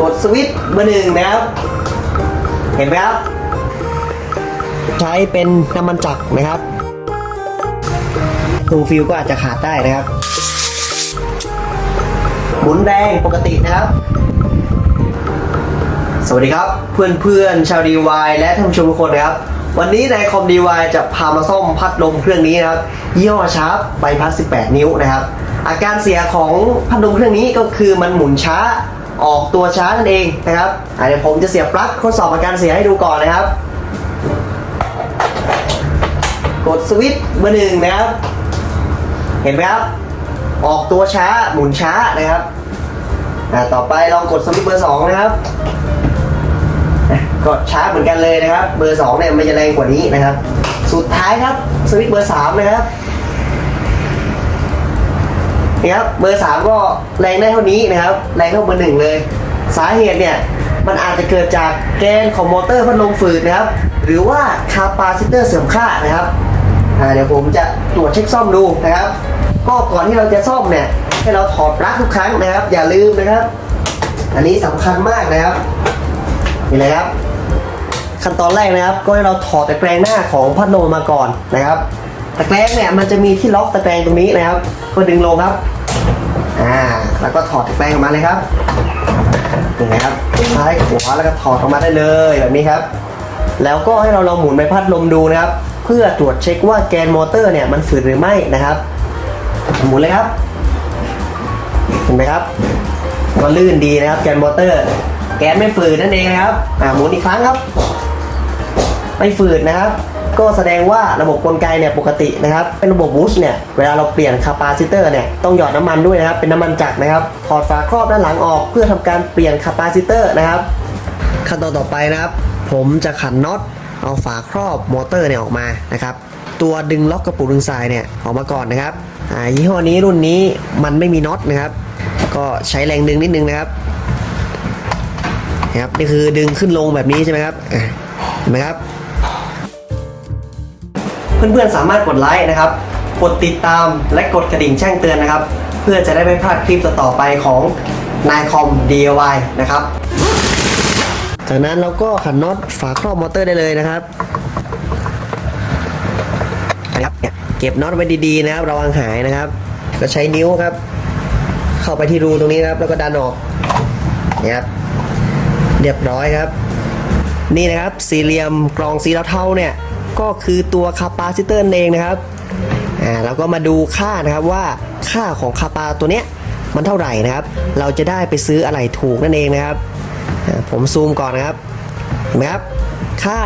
กดสวิตช์เบอร์หนึ่งนะครับ เห็นไหมครับ ใช้เป็นน้ำมันจักรนะครับตูฟิลก็อาจจะขาดได้นะครับ หมุนแดงปกตินะครับ สวัสดีครับเพื่อนเพื่อนๆชาวดีวายและท่านผู้ชมทุกคนนะครับ วันนี้ในคอมดีวายจะพามาซ่อมพัดลมเครื่องนี้นะครับ ยี่ห้อชาร์ปใบพัด 18 นิ้วนะครับ อาการเสียของพัดลมเครื่องนี้ก็คือมันหมุนช้า ออกตัวช้านั่นเองนะครับเดี๋ยวผมจะเสียบปลั๊กทดสอบอาการเสียให้ดูก่อนนะครับ กดสวิตช์เบอร์หนึ่งนะครับ เห็นไหมครับ ออกตัวช้าหมุนช้านะครับต่อไปลองกดสวิตช์เบอร์สองนะครับกดช้าเหมือนกันเลยนะครับ เบอร์สองเนี่ยมันจะแรงกว่านี้นะครับ สุดท้ายครับสวิตช์เบอร์สามนะครับ นี่ครับเบอร์สามก็แรงได้เท่านี้นะครับ แรงเท่าเบอร์หนึ่งเลย สาเหตุเนี่ยมันอาจจะเกิดจากแกนของมอเตอร์พัดลมฝืดนะครับ หรือว่าคาปาซิเตอร์เสื่อมค่านะครับเดี๋ยวผมจะตรวจเช็คซ่อมดูนะครับ ก็ก่อนที่เราจะซ่อมเนี่ยให้เราถอดปลั๊กทุกครั้งนะครับ อย่าลืมนะครับ อันนี้สำคัญมากนะครับนี่เลยครับ ขั้นตอนแรกนะครับ ก็ให้เราถอดแตะแกรงหน้าของพัดลมมาก่อนนะครับ ตะแกรงเนี่ยมันจะมีที่ล็อกตะแกรงตรงนี้นะครับ ก็ดึงลงครับ อ่า แล้วก็ถอดตะแกรงออกมาเลยครับนี่นะครับซ้ายขวาแล้วก็ถอดออกมาได้เลยแบบนี้ครับ แล้วก็ให้เราลองหมุนใบพัดลมดูนะครับ เพื่อตรวจเช็คว่าแกนมอเตอร์เนี่ยมันฝืดหรือไม่นะครับ หมุนเลยครับ เห็นไหมครับก็ลื่นดีนะครับแกนมอเตอร์ แกนไม่ฝืดนั่นเองนะครับ อ่าหมุนอีกครั้งครับ ไม่ฝืดนะครับ ก็แสดงว่าระบบกลไกเนี่ยปกตินะครับ เป็นระบบบูสต์เนี่ยเวลาเราเปลี่ยนคาปาซิเตอร์เนี่ยต้องหยอดน้ำมันด้วยนะครับ เป็นน้ำมันจักรนะครับถอดฝาครอบด้านหลังออกเพื่อทำการเปลี่ยนคาปาซิเตอร์นะครับ ขั้นตอนต่อไปนะครับ ผมจะขันน็อตเอาฝาครอบมอเตอร์เนี่ยออกมานะครับตัวดึงล็อกกระปุกดึงสายเนี่ยออกมาก่อนนะครับยี่ห้อนี้รุ่นนี้มันไม่มีน็อตนะครับ ก็ใช้แรงดึงนิดนึงนะครับนะครับนี่คือดึงขึ้นลงแบบนี้ใช่ไหมครับเห็นไหมครับ เพื่อนๆสามารถกดไลค์นะครับ กดติดตามและกดกระดิ่งแจ้งเตือนนะครับ เพื่อจะได้ไม่พลาดคลิปต่อๆไปของนายคอม DIY นะครับ จากนั้นเราก็ขันน็อตฝาครอบมอเตอร์ได้เลยนะครับนะครับเก็บน็อตไว้ดีๆนะครับระวังหายนะครับ ก็ใช้นิ้วครับ เข้าไปที่รูตรงนี้ครับ แล้วก็ดันออกนี่ครับเรียบร้อยครับ นี่นะครับสี่เหลี่ยมกรองสีเทาเนี่ย ก็คือตัวคาปาซิเตอร์เองนะครับอ่าเราก็มาดูค่านะครับว่าค่าของคาปาตัวเนี้ยมันเท่าไหร่นะครับ เราจะได้ไปซื้ออะไรถูกนั่นเองนะครับอ่าผมซูมก่อนนะครับเห็นไหมครับ ค่า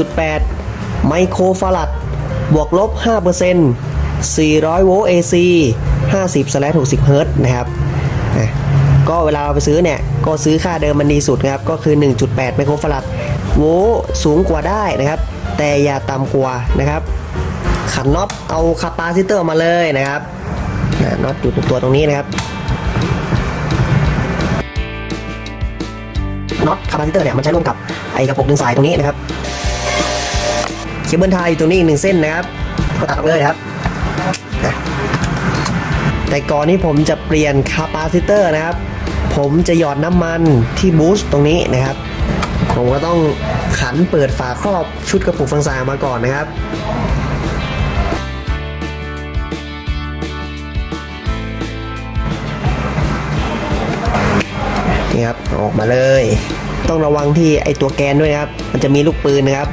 1.8 ไมโครฟารัดบวกลบ 5% 400 โวลต์ AC 50 60 เฮิรตซ์นะครับอะก็เวลาเราไปซื้อเนี่ย ก็ซื้อค่าเดิมมันดีสุดนะครับ ก็คือ 1.8 ไมโครฟารัด โวลต์สูงกว่าได้นะครับ แต่อย่าต่ำกว่านะครับขันน็อตเอาคาปาซิเตอร์มาเลยนะครับน็อตอยู่ตัวตรงนี้นะครับน็อตคาปาซิเตอร์เนี่ยมันใช้ร่วมกับไอกระปุกดึงสายตรงนี้นะครับเคเบิลไทยอยู่ตรงนี้อีกหนึ่งเส้นนะครับก็ตัดออกเลยครับ แต่ก่อนที่ผมจะเปลี่ยนคาปาซิเตอร์นะครับ ผมจะหยอดน้ำมันที่บูสต์ตรงนี้นะครับ ผมก็ต้อง ขันเปิดฝาครอบชุดกระปุกฟังสายมาก่อนนะครับนี่ครับอออกมาเลย ต้องระวังที่ไอตัวแกนด้วยนะครับ มันจะมีลูกปืนนะครับ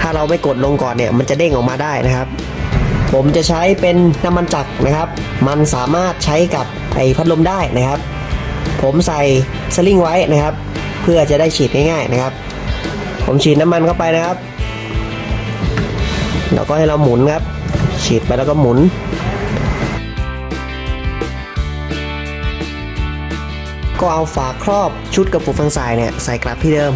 ถ้าเราไม่กดลงก่อนเนี่ย มันจะเด้งออกมาได้นะครับ ผมจะใช้เป็นน้ำมันจักรนะครับ มันสามารถใช้กับไอพัดลมได้นะครับ ผมใส่สลิงไว้นะครับ เพื่อจะได้ฉีดง่ายๆนะครับ ผมฉีดน้ำมันเข้าไปนะครับ แล้วก็ให้เราหมุนครับ ฉีดไปแล้วก็หมุน ก็เอาฝาครอบชุดกระปุกฟังสายเนี่ยใส่กลับที่เดิม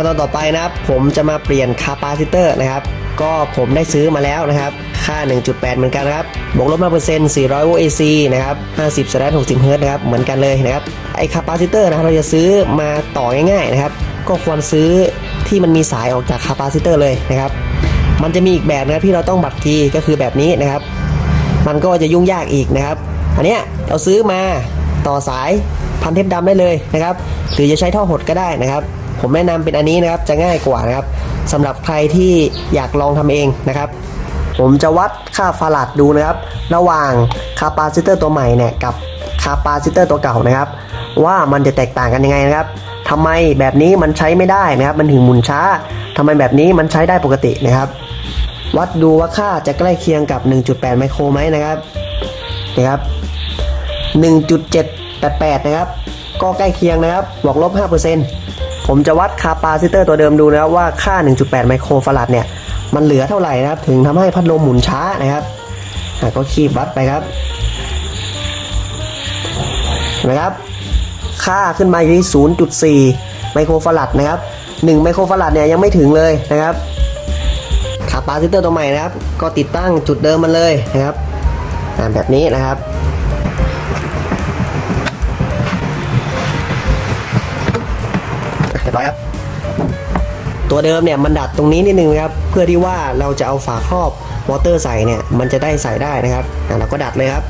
ขั้นตอนต่อไปนะครับ ผมจะมาเปลี่ยนคาปาซิเตอร์นะครับ ก็ผมได้ซื้อมาแล้วนะครับ ค่า 1.8 เหมือนกันครับ บวกลบ5% 400โวลต์ AC นะครับ 50 60เฮิร์ตนะครับ เหมือนกันเลยนะครับ ไอคาปาซิเตอร์นะครับ เราจะซื้อมาต่อง่ายๆนะครับ ก็ควรซื้อที่มันมีสายออกจากคาปาซิเตอร์เลยนะครับ มันจะมีอีกแบบนะครับที่เราต้องบัตรคีก็คือแบบนี้นะครับ มันก็จะยุ่งยากอีกนะครับ อันเนี้ยเราซื้อมาต่อสายพันเทปดำได้เลยนะครับ หรือจะใช้ท่อหดก็ได้นะครับ ผมแนะนำเป็นอันนี้นะครับจะง่ายกว่านะครับสำหรับใครที่อยากลองทำเองนะครับ ผมจะวัดค่าฟาราดดูนะครับ ระหว่างคาปาซิเตอร์ตัวใหม่เนี่ยกับคาปาซิเตอร์ตัวเก่านะครับ ว่ามันจะแตกต่างกันยังไงนะครับทำไมแบบนี้มันใช้ไม่ได้นะครับ มันถึงหมุนช้าทำไมแบบนี้มันใช้ได้ปกตินะครับ วัดดูว่าค่าจะใกล้เคียงกับ 1.8 ไมโครไหมนะครับนะครับ1.788 นะครับ ก็ใกล้เคียงนะครับบวกลบ 5% ผมจะวัดคาปาซิเตอร์ตัวเดิมดูนะครับว่าค่า 1.8 ไมโครฟาราดเนี่ย มันเหลือเท่าไหร่นะครับ ถึงทำให้พัดลมหมุนช้านะครับก็คีบวัดไปครับเห็นไหมครับ ค่าขึ้นมาอยู่ที่ 0.4 ไมโครฟาราดนะครับ 1 ไมโครฟาราดเนี่ยยังไม่ถึงเลยนะครับคาปาซิเตอร์ตัวใหม่นะครับ ก็ติดตั้งจุดเดิมมันเลยนะครับแบบนี้นะครับ รียบร้อยครับ ตัวเดิมเนี่ยมันดัดตรงนี้นิดนึงนะครับ เพื่อที่ว่าเราจะเอาฝาครอบวอเตอร์ใส่เนี่ยมันจะได้ใส่ได้นะครับเราก็ดัดเลยครับ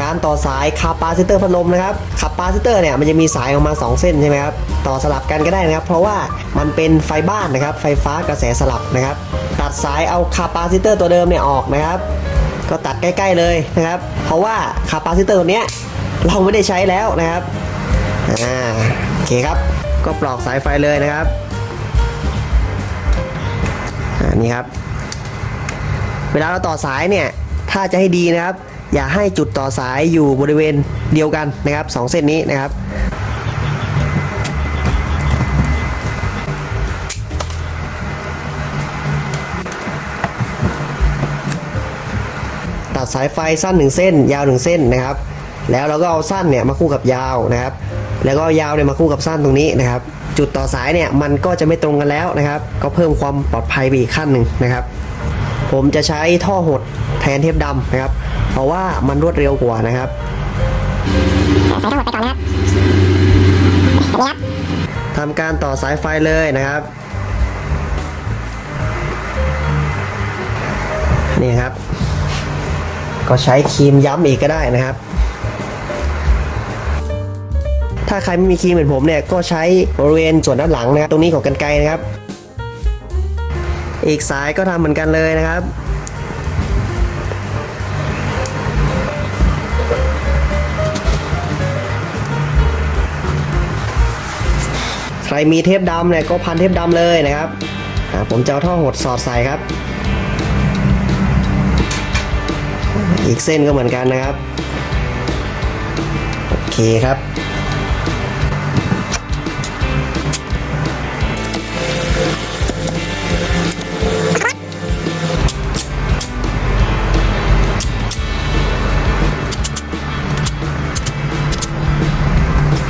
การต่อสายคาปาซิเตอร์พัดลมนะครับคาปาซิเตอร์เนี่ยมันจะมีสายออกมา 2 เส้นใช่ไหมครับ ต่อสลับกันก็ได้นะครับ เพราะว่ามันเป็นไฟบ้านนะครับ ไฟฟ้ากระแสสลับนะครับ ตัดสายเอาคาปาซิเตอร์ตัวเดิมเนี่ยออกนะครับ ก็ตัดใกล้ ๆเลยนะครับ เพราะว่าคาปาซิเตอร์ตัวเนี้ยเราไม่ได้ใช้แล้วนะครับอ่าโอเคครับก็ปลอกสายไฟเลยนะครับอ่านี่ครับ เวลาเราต่อสายเนี่ยถ้าจะให้ดีนะครับ อย่าให้จุดต่อสายอยู่บริเวณเดียวกันนะครับสองเส้นนี้นะครับ ตัดสายไฟสั้นหนึ่งเส้น ยาวหนึ่งเส้นนะครับ แล้วเราก็เอาสั้นเนี่ยมาคู่กับยาวนะครับ แล้วก็ยาวเนี่ยมาคู่กับสั้นตรงนี้นะครับ จุดต่อสายเนี่ยมันก็จะไม่ตรงกันแล้วนะครับ ก็เพิ่มความปลอดภัยไปอีกขั้นหนึ่งนะครับ ผมจะใช้ท่อหดแทนเทปดำนะครับ เพราะว่ามันรวดเร็วกว่านะครับใส่ทั้งหดไปก่อนนะครับทำการต่อสายไฟเลยนะครับนี่ครับ ก็ใช้ครีมย้ำอีกก็ได้นะครับ ถ้าใครไม่มีครีมเหมือนผมเนี่ยก็ใช้บริเวณส่วนด้านหลังนะครับ ตรงนี้ของกันไกรนะครับ อีกสายก็ทำเหมือนกันเลยนะครับใครมีเทปดำเนี่ยก็พันเทปดำเลยนะครับ ผมจะเอาท่อหดสอดใส่ครับ อีกเส้นก็เหมือนกันนะครับ โอเคครับ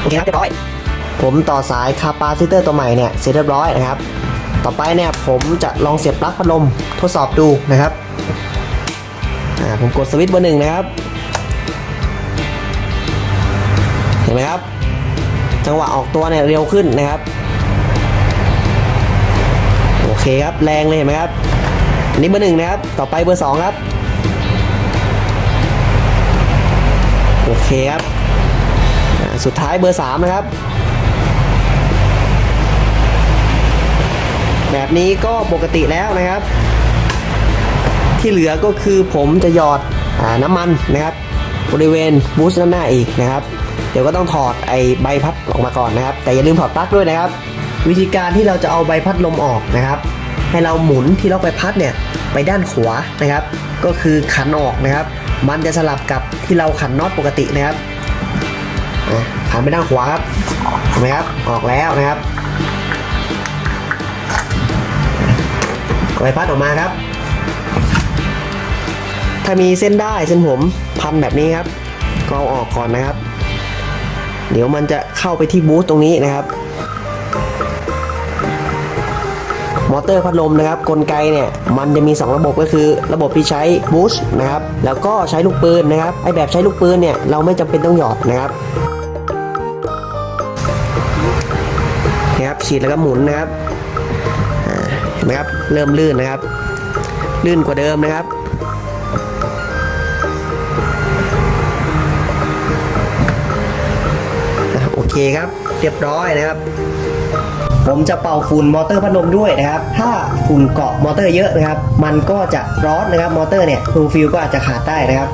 โอเคครับเรียบร้อย ผมต่อสายคาปาซิเตอร์ตัวใหม่เนี่ย เสร็จเรียบร้อยนะครับ ต่อไปเนี่ยผมจะลองเสียบปลั๊กพัดลมทดสอบดูนะครับ อ่าผมกดสวิตช์เบอร์หนึ่งนะครับ เห็นไหมครับ จังหวะออกตัวเนี่ยเร็วขึ้นนะครับ โอเคครับแรงเลยเห็นไหมครับอันนี้เบอร์หนึ่งนะครับ ต่อไปเบอร์สองครับ โอเคครับ สุดท้ายเบอร์สามนะครับ แบบนี้ก็ปกติแล้วนะครับ ที่เหลือก็คือผมจะหยอดอน้ำมันนะครับบริเวณบูสต์ด้านหน้าอีกนะครับ เดี๋ยวก็ต้องถอดไอใบพัดออกมาก่อนนะครับ แต่อย่าลืมถอดปลั๊กด้วยนะครับ วิธีการที่เราจะเอาใบพัดลมออกนะครับ ให้เราหมุนที่ล็อกใบพัดเนี่ยไปด้านขวานะครับ ก็คือขันออกนะครับ มันจะสลับกับที่เราขันน็อตปกตินะครับขันไปด้านขวาครับเห็นไหมครับออกแล้วนะครับใบพัดออกมาครับ ถ้ามีเส้นได้เส้นผมพันแบบนี้ครับก็เอาออกก่อนนะครับ เดี๋ยวมันจะเข้าไปที่บูธตรงนี้นะครับ มอเตอร์พัดลมนะครับ กลไกเนี่ยมันจะมี 2 ระบบก็คือระบบที่ใช้บูชนะครับ แล้วก็ใช้ลูกปืนนะครับไอแบบใช้ลูกปืนเนี่ยเราไม่จำเป็นต้องหยอดนะครับนะครับฉีดแล้วก็หมุนนะครับเห็นไหมครับเริ่มลื่นนะครับ ลื่นกว่าเดิมนะครับ เคครับ เรียบร้อยนะครับ ผมจะเป่าฝุ่นมอเตอร์พัดลมด้วยนะครับ ถ้าฝุ่นเกาะมอเตอร์เยอะนะครับ มันก็จะร้อนนะครับ มอเตอร์เนี่ยฟูฟิลก็อาจจะขาดได้นะครับ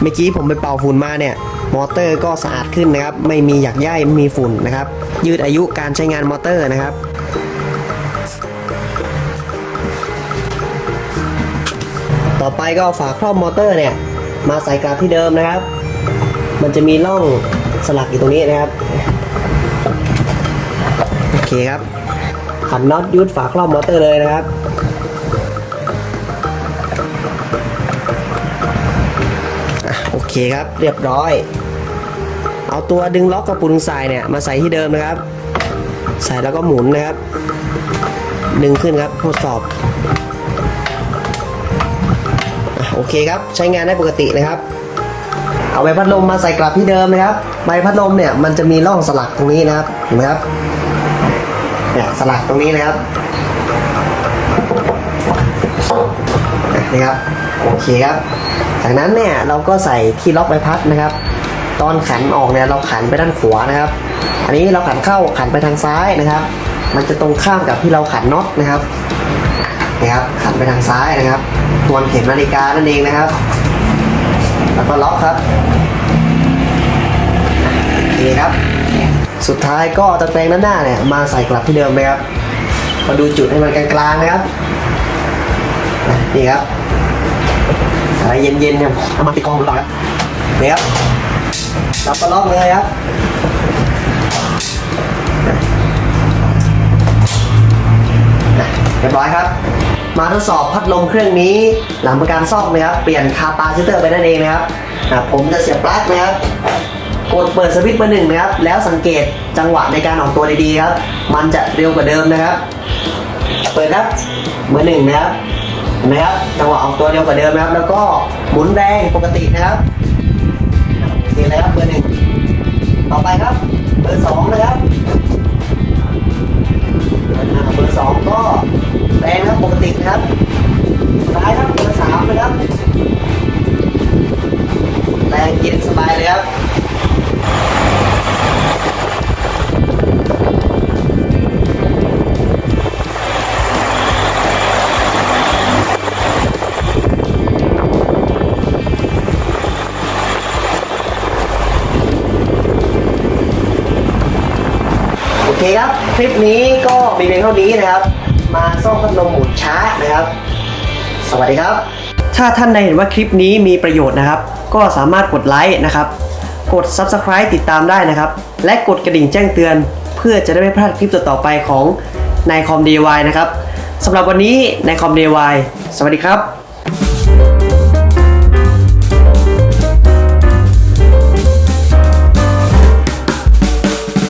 เมื่อกี้ผมไปเป่าฝุ่นมาเนี่ยมอเตอร์ก็สะอาดขึ้นนะครับ ไม่มีหยักใยไม่มีฝุ่นนะครับ ยืดอายุการใช้งานมอเตอร์นะครับต่อไปก็เอาฝาครอบมอเตอร์เนี่ยมาใส่กลับที่เดิมนะครับ มันจะมีร่องสลักอยู่ตรงนี้นะครับ โอเคครับขันน็อตยุดฝาครอบมอเตอร์เลยนะครับ เคครับ เรียบร้อย เอาตัวดึงล็อกกระปุกทรายเนี่ยมาใส่ที่เดิมนะครับ ใส่แล้วก็หมุนนะครับ ดึงขึ้นครับทดสอบโอเคครับใช้งานได้ปกตินะครับ เอาใบพัดลมมาใส่กลับที่เดิมนะครับใบพัดลมเนี่ยมันจะมีร่องสลักตรงนี้นะครับเห็นไหมครับเนี่ยสลักตรงนี้นะครับอะนี่ครับโอเคครับ จากนั้นเนี่ยเราก็ใส่ที่ล็อกใบพัดนะครับ ตอนขันออกเนี่ยเราขันไปด้านขวานะครับ อันนี้เราขันเข้าขันไปทางซ้ายนะครับ มันจะตรงข้ามกับที่เราขันน็อตนะครับนี่ครับขันไปทางซ้ายนะครับทวนเข็มนาฬิกานั่นเองนะครับ แล้วก็ล็อกครับโอเครับ สุดท้ายก็ตะแกรงด้านหน้าเนี่ยมาใส่กลับที่เดิมเลยครับมาดูจุดให้มันกลางๆนะครับนี่ครับ อะไรเย็นๆเนี่ยเอามาติดกองหน่อยครับนี่ครับจับกระลอกเลยครับเรียบร้อยครับ มาทดสอบพัดลมเครื่องนี้ หลังการซ่อมนะครับ เปลี่ยนคาปาซิเตอร์ไปนั่นเองนะครับผมจะเสียบปลั๊กนะครับ กดเปิดสวิตช์เบอร์หนึ่งนะครับ แล้วสังเกตจังหวะในการออกตัวดีๆครับ มันจะเร็วกว่าเดิมนะครับ เปิดครับเบอร์หนึ่งนะครับ นะครับจังหวะออกตัวเร็วกว่าเดิมนะครับ แล้วก็หมุนแรงปกตินะครับโอเคเลยครับเบอร์หนึ่งต่อไปครับ เบอร์สองนะครับเบอร์สองก็แรงครับปกตินะครับท้ายครับเบอร์สามนะครับ ลิปนี้ก็มีเพียงเท่านี้นะครับ มาซ่อมพัดลมหมุนช้านะครับ สวัสดีครับ ถ้าท่านใดเห็นว่าคลิปนี้มีประโยชน์นะครับ ก็สามารถกดไลค์นะครับ กด Subscribe ติดตามได้นะครับ และกดกระดิ่งแจ้งเตือน เพื่อจะได้ไม่พลาดคลิปต่อๆไปของนายคอม DIY นะครับสำหรับวันนี้นายคอม DIY สวัสดีครับ